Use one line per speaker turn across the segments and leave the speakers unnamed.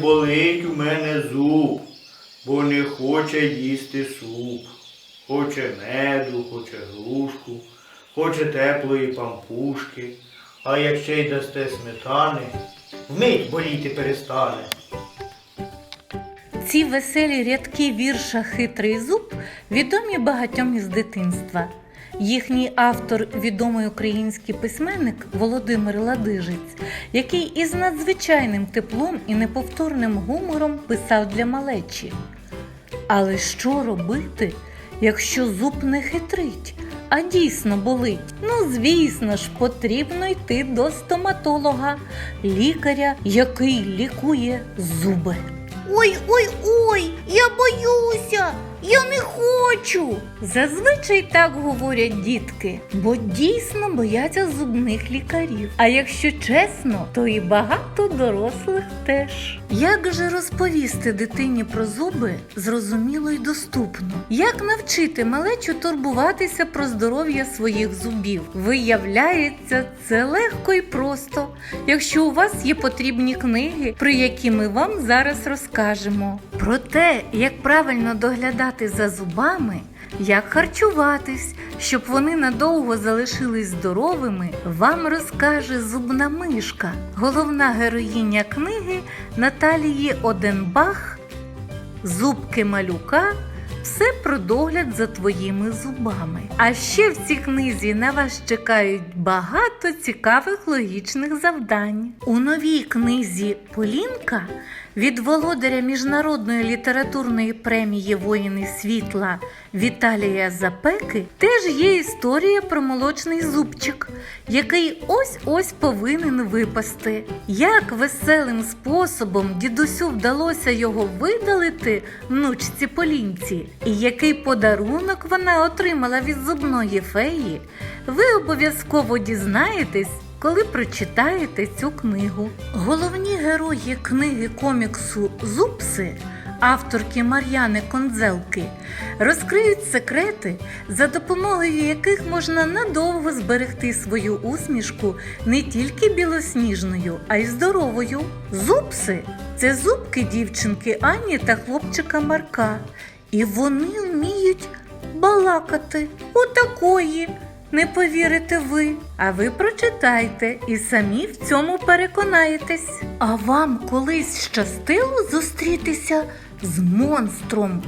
болить у мене зуб, бо не хоче їсти суп. Хоче меду, хоче грушку, хоче теплої пампушки, а як ще й дасте сметани, вмить боліти перестане.
Ці веселі рядки вірша Хитрий зуб відомі багатьом із дитинства. Їхній автор відомий український письменник Володимир Ладижець, який із надзвичайним теплом і неповторним гумором писав для малечі. Але що робити, якщо зуб не хитрить, а дійсно болить? Ну, звісно ж, потрібно йти до стоматолога, лікаря, який лікує зуби.
Ой, ой, ой, я боюся, хочу.
Зазвичай так говорять дітки, бо дійсно бояться зубних лікарів. А якщо чесно, то і багато дорослих теж. Як же розповісти дитині про зуби зрозуміло й доступно? Як навчити малечу турбуватися про здоров'я своїх зубів? Виявляється, це легко і просто, якщо у вас є потрібні книги, про які ми вам зараз розкажемо. Про те, як правильно доглядати за зубами. Як харчуватись, щоб вони надовго залишились здоровими, вам розкаже зубна мишка, головна героїня книги Наталії Оденбах Зубки малюка. Все про догляд за твоїми зубами. А ще в цій книзі на вас чекають багато цікавих логічних завдань. У новій книзі Полінка від володаря міжнародної літературної премії Воїни світла Віталія Запеки теж є історія про молочний зубчик, який ось-ось повинен випасти. Як веселим способом дідусю вдалося його видалити внучці Полінці, і який подарунок вона отримала від зубної феї, ви обов'язково дізнаєтесь коли прочитаєте цю книгу. Головні герої книги коміксу Зупси, авторки Мар'яни Конзелки, розкриють секрети, за допомогою яких можна надовго зберегти свою усмішку не тільки білосніжною, а й здоровою. Зупси це зубки дівчинки Ані та хлопчика Марка. І вони вміють балакати. Отакої. Не повірите ви, а ви прочитайте і самі в цьому переконаєтесь. А вам колись щастило зустрітися з монстром?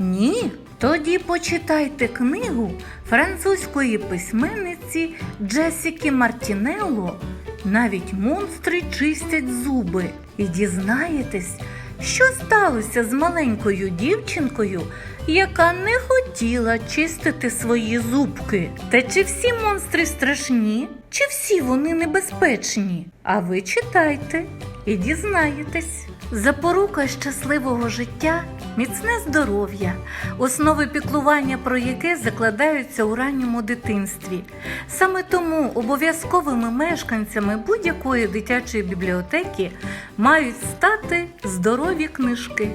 Ні? Тоді почитайте книгу французької письменниці Джесіки Мартінелло Навіть монстри чистять зуби і дізнаєтесь, що сталося з маленькою дівчинкою, яка не хотіла чистити свої зубки. Та чи всі монстри страшні, чи всі вони небезпечні? А ви читайте і дізнаєтесь. Запорука щасливого життя міцне здоров'я, основи піклування про яке закладаються у ранньому дитинстві. Саме тому обов'язковими мешканцями будь-якої дитячої бібліотеки мають стати здорові книжки,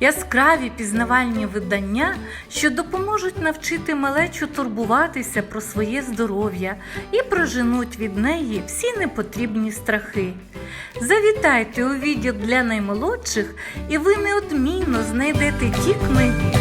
яскраві пізнавальні видання, що допоможуть навчити малечу турбуватися про своє здоров'я і проженуть від неї всі непотрібні страхи. Завітайте у відділ для наймолодших, і ви неодмінно знайдете ті книги,